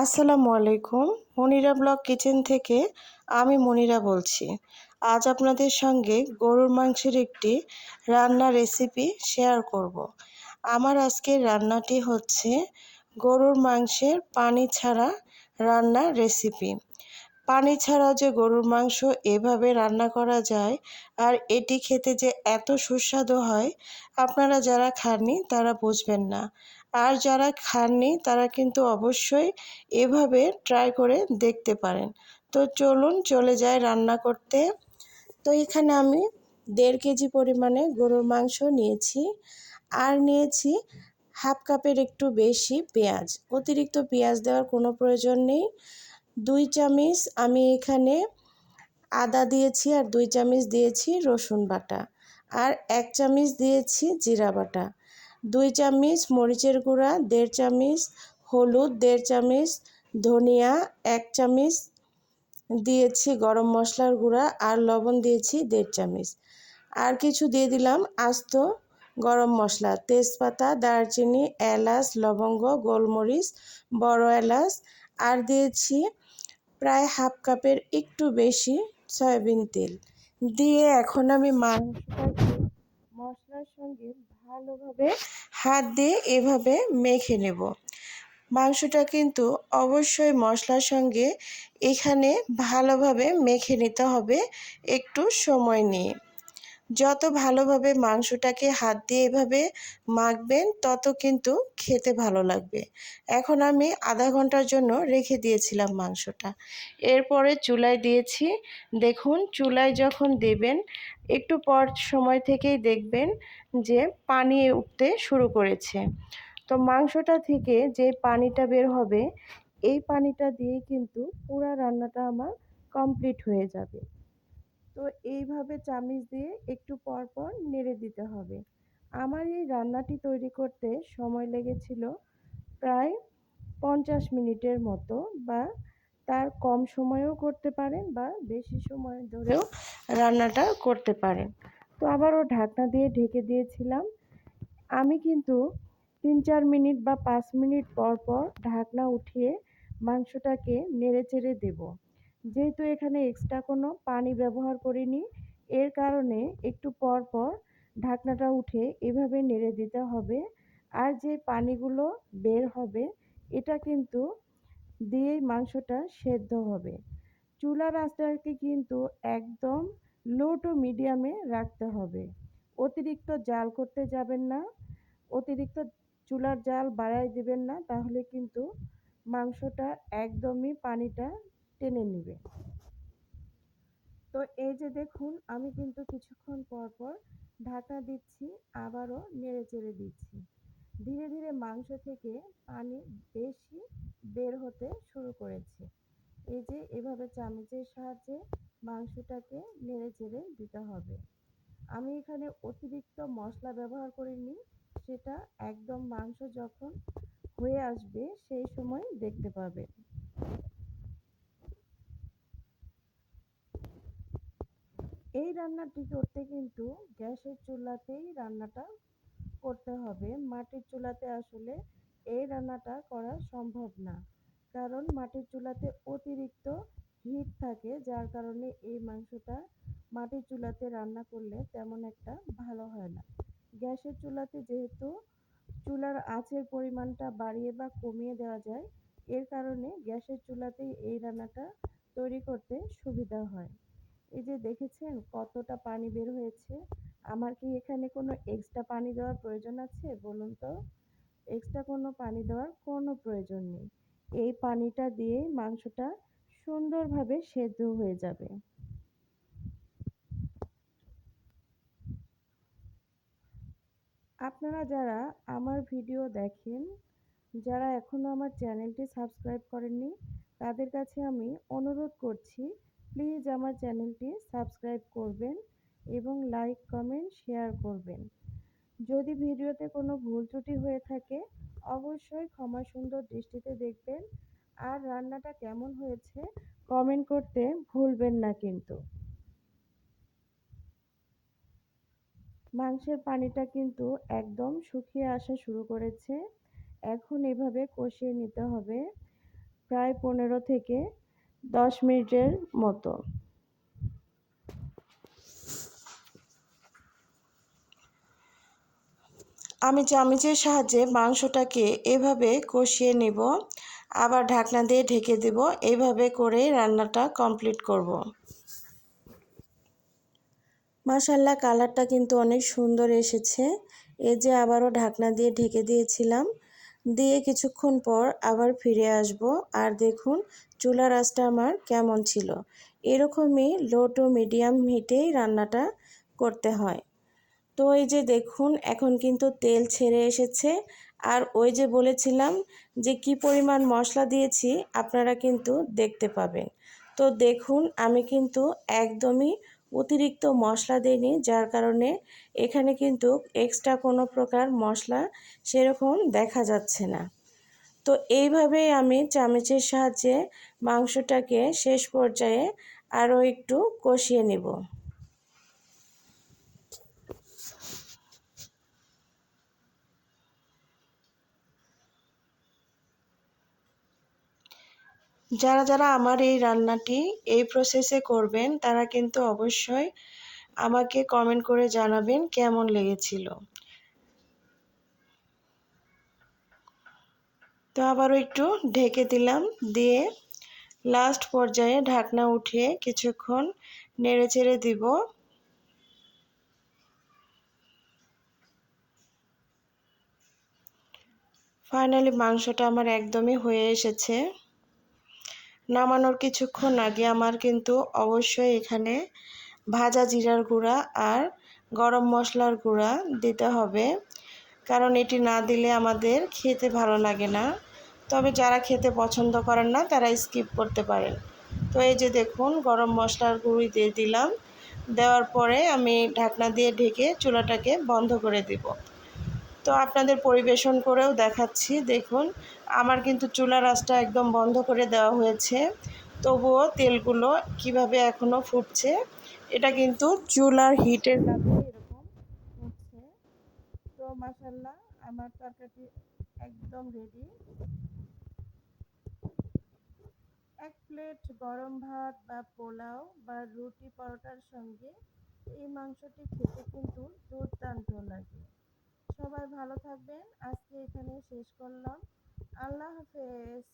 আসসালামু আলাইকুম, Monira blog kitchen থেকে আমি মনিরা বলছি। আজ আপনাদের সঙ্গে গরুর মাংসের একটি রান্নার রেসিপি শেয়ার করব। আমার আজকের রান্নাটি হচ্ছে গরুর মাংসের পানি ছাড়া রান্নার রেসিপি। পানি ছাড়া যে গরুর মাংস এভাবে রান্না করা যায় আর এটি খেতে যে এত সুস্বাদু হয়, আপনারা যারা খাননি তারা বুঝবেন না। আর যারা খাননি, তারা কিন্তু অবশ্যই এভাবে ট্রাই করে দেখতে পারেন। তো চলুন, চলে যায় রান্না করতে। তো এখানে আমি দেড় কেজি পরিমাণে গরুর মাংস নিয়েছি। আর নিয়েছি হাফ কাপের একটু বেশি পেঁয়াজ। অতিরিক্ত পেঁয়াজ দেওয়ার কোনো প্রয়োজন নেই। দুই চামচ আমি এখানে আদা দিয়েছি আর দুই চামচ দিয়েছি রসুন বাটা। আর এক চামচ দিয়েছি জিরা বাটা। দুই চামচ মরিচের গুঁড়া, দেড় চামচ হলুদ, দেড় চামচ ধনিয়া, এক চামচ দিয়েছি গরম মশলার গুঁড়া আর লবণ দিয়েছি দেড় চামচ। আর কিছু দিয়ে দিলাম আস্ত গরম মশলা, তেজপাতা, দারচিনি, এলাচ, লবঙ্গ, গোলমরিচ, বড় এলাচ আর দিয়েছি প্রায় হাফ কাপের একটু বেশি সয়াবিন তেল। দিয়ে এখন আমি মাংসটাকে মশলার সঙ্গে ভালোভাবে হাত দিয়ে এভাবে মেখে নেব। মাংসটা কিন্তু অবশ্যই মশলার সঙ্গে এখানে ভালোভাবে মেখে নিতে হবে। একটু সময় নিয়ে। যত ভালোভাবে মাংসটাকে হাত দিয়ে এভাবে মাখবেন, তত কিন্তু খেতে ভালো লাগবে। এখন আমি আধা ঘণ্টার জন্য রেখে দিয়েছিলাম মাংসটা। এরপরে চুলায় দিয়েছি। দেখুন, চুলায় যখন দেবেন, একটু পর সময় থেকেই দেখবেন যে পানি উঠতে শুরু করেছে। তো মাংসটা থেকে যে পানিটা বের হবে, এই পানিটা দিয়ে কিন্তু পুরা রান্নাটা আমার কমপ্লিট হয়ে যাবে। তো এইভাবে চামিচ দিয়ে একটু পর পর নেড়ে দিতে হবে। আমার এই রান্নাটি তৈরি করতে সময় লেগেছিল প্রায় পঞ্চাশ মিনিটের মতো বা তার কম সময়েও করতে পারেন বা বেশি সময় ধরেও রান্নাটা করতে পারেন। তো আবারও ঢাকনা দিয়ে ঢেকে দিয়েছিলাম। আমি কিন্তু তিন চার মিনিট বা পাঁচ মিনিট পর পর ঢাকনা উঠিয়ে মাংসটাকে নেড়ে চেড়ে দেবো। যেহেতু এখানে এক্সট্রা কোনো পানি ব্যবহার করিনি, এর কারণে একটু পর পর ঢাকনাটা উঠে এভাবে নেড়ে দিতে হবে। আর যে পানিগুলো বের হবে, এটা কিন্তু দিয়েই মাংসটা সেদ্ধ হবে। চুলার আঁচটাকে কিন্তু একদম লো টু মিডিয়ামে রাখতে হবে। অতিরিক্ত জাল করতে যাবেন না, অতিরিক্ত চুলার জাল বাড়াই দিবেন না, তাহলে কিন্তু মাংসটা একদমই পানিটা টেনে নিবে। তো এই যে দেখুন, আমি কিন্তু কিছুক্ষণ পর পর ঢাকা দিচ্ছি, আবারও নেড়ে চেড়ে দিচ্ছি। ধীরে ধীরে মাংস থেকে পানি বেশি বের হতে শুরু করেছে। এই যে এভাবে চামচের সাহায্যে মাংসটাকে নেড়ে চেড়ে দিতে হবে। আমি এখানে অতিরিক্ত মশলা ব্যবহার করিনি, সেটা একদম মাংস যখন হয়ে আসবে সেই সময় দেখতে পাবেন। এই রান্নাটি করতে কিন্তু গ্যাসের চুলাতেই রান্নাটা করতে হবে। মাটির চুলাতে আসলে এই রান্নাটা করা সম্ভব না। কারণ মাটির চুলাতে অতিরিক্ত হিট থাকে, যার কারণে এই মাংসটা মাটির চুলাতে রান্না করলে তেমন একটা ভালো হয় না। গ্যাসের চুলাতে যেহেতু চুলার আঁচের পরিমাণটা বাড়িয়ে বা কমিয়ে দেওয়া যায়, এর কারণে গ্যাসের চুলাতেই এই রান্নাটা তৈরি করতে সুবিধা হয়। এই যে দেখেছেন কতটা পানি বের হয়েছে? আমার কি এখানে কোনো এক্সট্রা পানি দেওয়ার প্রয়োজন আছে? বলুন তো। এক্সট্রা কোনো পানি দেওয়ার কোনো প্রয়োজন নেই। এই পানিটা দিয়েই মাংসটা সুন্দরভাবে সেদ্ধ হয়ে যাবে। আপনারা যারা আমার ভিডিও দেখেন, যারা এখনও আমার চ্যানেলটি সাবস্ক্রাইব করেননি, তাদের কাছে আমি অনুরোধ করছি প্লিজ আমার চ্যানেলটি সাবস্ক্রাইব করবেন এবং লাইক, কমেন্ট, শেয়ার করবেন। যদি ভিডিওতে কোনো ভুল ত্রুটি হয়ে থাকে, অবশ্যই ক্ষমা সুন্দর দৃষ্টিতে দেখবেন। আর রান্নাটা কেমন হয়েছে, কমেন্ট করতে ভুলবেন না কিন্তু। মাংসের পানিটা কিন্তু একদম শুকিয়ে আসা শুরু করেছে। এখন এভাবে কষিয়ে নিতে হবে। প্রায় পনেরো থেকে দশ মিনিটের মতো। আমি চামচের সাহায্যে মাংসটাকে এভাবে কষিয়ে নেব, আবার ঢাকনা দিয়ে ঢেকে দেব এইভাবে করে রান্নাটা কমপ্লিট করব। মাসাল্লা কালারটা কিন্তু অনেক সুন্দর এসেছে। এই যে আবারও ঢাকনা দিয়ে ঢেকে দিয়েছিলাম। দিয়ে কিছুক্ষণ পর আবার ফিরে আসব। আর দেখুন চুলার আঁচটা আমার কেমন ছিল? এরকমই লো টু মিডিয়াম হিটেই রান্নাটা করতে হয়। তো এই যে দেখুন, এখন কিন্তু তেল ছেড়ে এসেছে। আর ওই যে বলেছিলাম যে কি পরিমাণ মশলা দিয়েছি, আপনারা কিন্তু দেখতে পাবেন। তো দেখুন, আমি কিন্তু একদমই অতিরিক্ত মশলা দিইনি, যার কারণে এখানে কিন্তু এক্সট্রা কোনো প্রকার মশলা সেরকম দেখা যাচ্ছে না। তো এইভাবেই আমি চামচের সাহায্যে মাংসটাকে শেষ পর্যায়ে আরও একটু কষিয়ে নেব। যারা যারা আমার এই রান্নাটি এই প্রসেসে করবেন, তারা কিন্তু অবশ্যই আমাকে কমেন্ট করে জানাবেন কেমন লেগেছিল। তো আবারও একটু ঢেকে দিলাম, দিয়ে লাস্ট পর্যায়ে ঢাকনা উঠিয়ে কিছুক্ষণ নেড়ে চেড়ে দিব। ফাইনালি মাংসটা আমার একদমই হয়ে এসেছে। নামানোর কিছুক্ষণ আগে আমার কিন্তু অবশ্যই এখানে ভাজা জিরার গুঁড়া আর গরম মশলার গুঁড়া দিতে হবে, কারণ এটি না দিলে আমাদের খেতে ভালো লাগে না। তবে যারা খেতে পছন্দ করেন না, তারা স্কিপ করতে পারেন। তো এই যে দেখুন, গরম মশলার গুঁড়ি দিয়ে দিলাম। দেওয়ার পরে আমি ঢাকনা দিয়ে ঢেকে চুলাটাকে বন্ধ করে দেব। তো আপনাদের পরিবেশন করেও দেখাচ্ছি। দেখুন, আমার কিন্তু চুলা আঁচটা একদম বন্ধ করে দেওয়া হয়েছে। তবুও তেলগুলো কীভাবে এখনও ফুটছে, এটা কিন্তু চুলার হিটের কাছে এরকম ফুটছে। তো মাসাল্লাহ আমার তরকারি একদম রেডি এক প্লেট গরম ভাত বা পোলাও বা রুটি পরোটার সঙ্গে এই মাংসটি খেতে কিন্তু দুর্দান্ত লাগে। সবাই ভালো থাকবেন। আজকে এখানে শেষ করলাম। আল্লাহ হাফেজ।